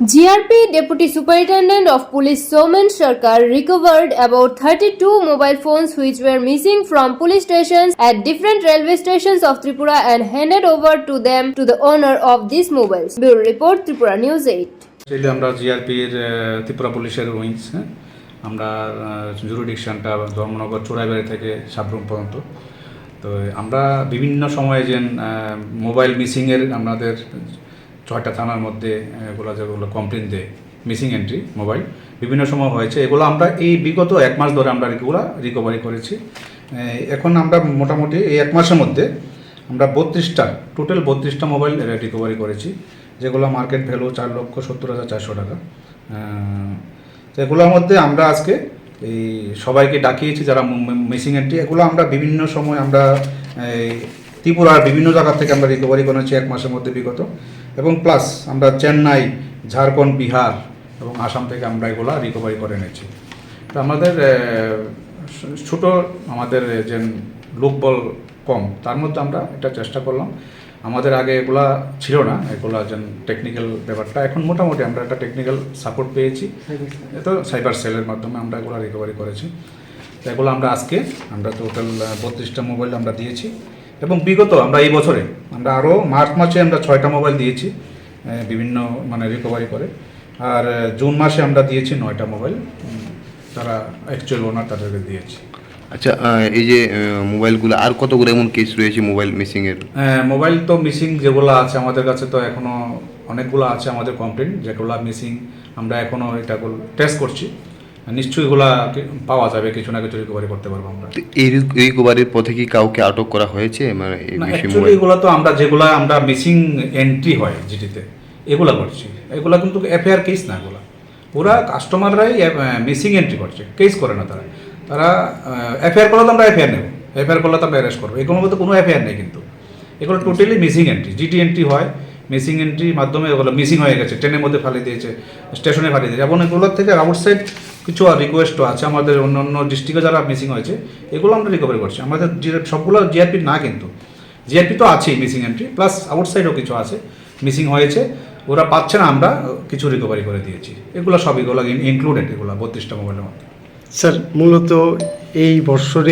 GRP deputy superintendent of police Soumen Sarkar recovered about thirty two mobile phones which were missing from police station at different railway station of Tripura and handed over to them to the owner of this mobile bureau report Tripura news eight সেই আমরা জিআরপির ত্রিপুরা পুলিশের wings হ্যাঁ? আমরা জুরিডিকশনটা ধর্মনগর চোরাইবাড়ি থেকে সাবরুম পর্যন্ত। তো আমরা বিভিন্ন সময়ে যেন মোবাইল মিসিংয়ের আমাদের ছয়টা থানার মধ্যে এগুলো যেগুলো কমপ্লেন দেয় মিসিং এন্ট্রি মোবাইল বিভিন্ন সময় হয়েছে। এগুলো আমরা এই বিগত এক মাস ধরে আমরা এগুলো রিকভারি করেছি। এখন আমরা মোটামুটি এই এক মাসের মধ্যে আমরা বত্রিশটা টোটাল বত্রিশটা মোবাইল রিকভারি করেছি, যেগুলো মার্কেট ভ্যালু চার লক্ষ সত্তর হাজার চারশো টাকা। এগুলোর মধ্যে আমরা আজকে এই সবাইকে ডাকিয়েছি যারা মিসিং এন্ট্রি এগুলো আমরা বিভিন্ন সময় আমরা ত্রিপুরার বিভিন্ন জায়গা থেকে আমরা রিকভারি করেছি এক মাসের মধ্যে বিগত। এবং প্লাস আমরা চেন্নাই ঝাড়খণ্ড বিহার এবং আসাম থেকে আমরা এগুলো রিকভারি করে এনেছি। তো আমাদের ছোট আমাদের যে লোকবল কম তার মধ্যে আমরা এটা চেষ্টা করলাম। আমাদের আগে এগুলা ছিল না এগুলা যেন টেকনিক্যাল ব্যাপারটা। এখন মোটামুটি আমরা একটা টেকনিক্যাল সাপোর্ট পেয়েছি। তো সাইবার সেলের মাধ্যমে আমরা এগুলো রিকভারি করেছি। তো এগুলো আমরা আজকে আমরা টোটাল বত্রিশটা মোবাইল আমরা দিয়েছি। এবং বিগত আমরা এই বছরে আমরা আরও মার্চ মাসে আমরা ছয়টা মোবাইল দিয়েছি বিভিন্ন মানে রিকভারি করে। আর জুন মাসে আমরা দিয়েছি নয়টা মোবাইল তারা অ্যাকচুয়াল ওনার তাদেরকে দিয়েছি। আচ্ছা এই যে মোবাইলগুলো আর কতগুলো এমন কেস রয়েছে মোবাইল মিসিং এর? হ্যাঁ, মোবাইল তো মিসিং যেগুলো আছে আমাদের কাছে তো এখনও অনেকগুলো আছে আমাদের কমপ্লেন যেগুলো মিসিং আমরা এখনও এটা টেস্ট করছি। নিশ্চয়ই এগুলা পাওয়া যাবে কিছু না কিছু রিকভারি করতে পারব আমরা। এই রিকভারির পথে কি কাউকে আটক করা হয়েছে? মানে এগুলো তো আমরা যেগুলো আমরা মিসিং এন্ট্রি হয় জিটিতে এগুলা করছি। এগুলো কিন্তু এফআইআর কেস না এগুলা। পুরা কাস্টমাররাই মিসিং এন্ট্রি করছে। কেস করে না তারা। তারা এফআইআর করলে তো আমরা এফআইআর নেব। এফআইআর করলে তো আমরা অ্যারেস্ট করব। এগুলোর মধ্যে কোনো এফআইআর নেই কিন্তু। এগুলো totally missing entry GT entry হয় মিসিং এন্ট্রির মাধ্যমে এগুলো মিসিং হয়ে গেছে। ট্রেনের মধ্যে ফালিয়ে দিয়েছে স্টেশনে ফালিয়ে দিয়েছে। এবং এগুলোর থেকে আউটসাইড কিছু আর রিকোয়েস্টও আছে আমাদের অন্য অন্য ডিস্ট্রিক্টে যারা মিসিং হয়েছে, এগুলো আমরা রিকভারি করছি। আমাদের সবগুলো জিআরপি না কিন্তু। জিআরপি তো আছেই মিসিং এন্ট্রি প্লাস আউটসাইডও কিছু আছে মিসিং হয়েছে। ওরা পাচ্ছে না আমরা কিছু রিকভারি করে দিয়েছি। এগুলো সব এগুলো ইনক্লুডেড এগুলো, বত্রিশটা মোবাইলের মধ্যে। স্যার, মূলত এই বৎসরে